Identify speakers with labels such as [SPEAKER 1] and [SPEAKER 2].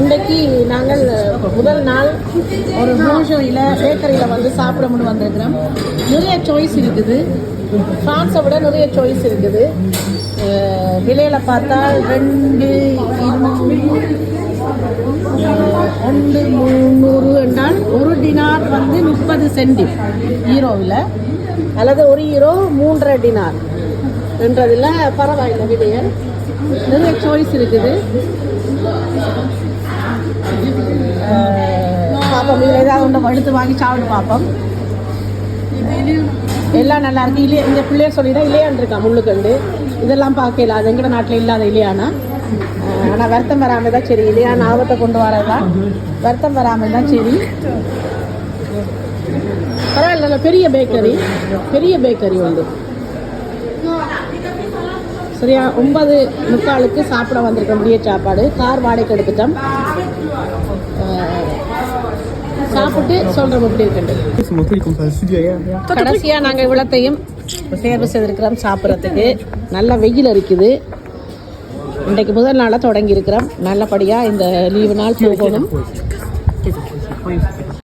[SPEAKER 1] இன்றைக்கு நாங்கள் முதல் நாள் ஒரு மூஷோயில் பேக்கரியில் வந்து சாப்பிடணும்னு வந்திருக்கிறோம். நிறைய சாய்ஸ் இருக்குது. ஃப்ரான்ஸை விட நிறைய சாய்ஸ் இருக்குது. விலையில் பார்த்தா ரெண்டு ஒன்று முந்நூறு என்றால் ஒரு டினார் வந்து முப்பது சென்டி ஈரோவில். அல்லது ஒரு ஈரோ மூன்றரை டினார் என்றதில் பரவாயில்லை விலையை. நிறைய சாய்ஸ் இருக்குது. பார்ப்போம் இதில் ஏதாவது ஒன்று எடுத்து வாங்கி சாப்பிட்டு பார்ப்போம் எல்லாம் நல்லா இருக்கு. இல்லையா இந்த பிள்ளைய சொல்லிதான் இல்லையான் இருக்கா முள்ளுக்கண்டு. இதெல்லாம் பார்க்கல. அது எங்கட நாட்டில் இல்லாத இல்லையானா ஆனால் வருத்தம் வராமல் தான் சரி. இல்லையா ஆபத்தை கொண்டு வரதான். வருத்தம் வராமல் தான் சரி. பரவாயில்ல நல்ல பெரிய பேக்கரி பெரிய பேக்கரி வந்து சரியா ஒன்பது முக்காலுக்கு சாப்பிட வந்திருக்க முடிய சாப்பாடு. கார் வாடகைக்கு எடுத்துட்டோம். சாப்பிட்டு சொல்றோம் எப்படி
[SPEAKER 2] derrière.
[SPEAKER 1] கடைசியாக நாங்கள் இவ்வளத்தையும் தேர்வு செய்திருக்கிறோம் சாப்பிட்றதுக்கு. நல்ல வெயில் இருக்குது இன்றைக்கு முதல் நாளாக தொடங்கி இருக்கிறோம் நல்லபடியாக இந்த லீவு நாள் போகணும்.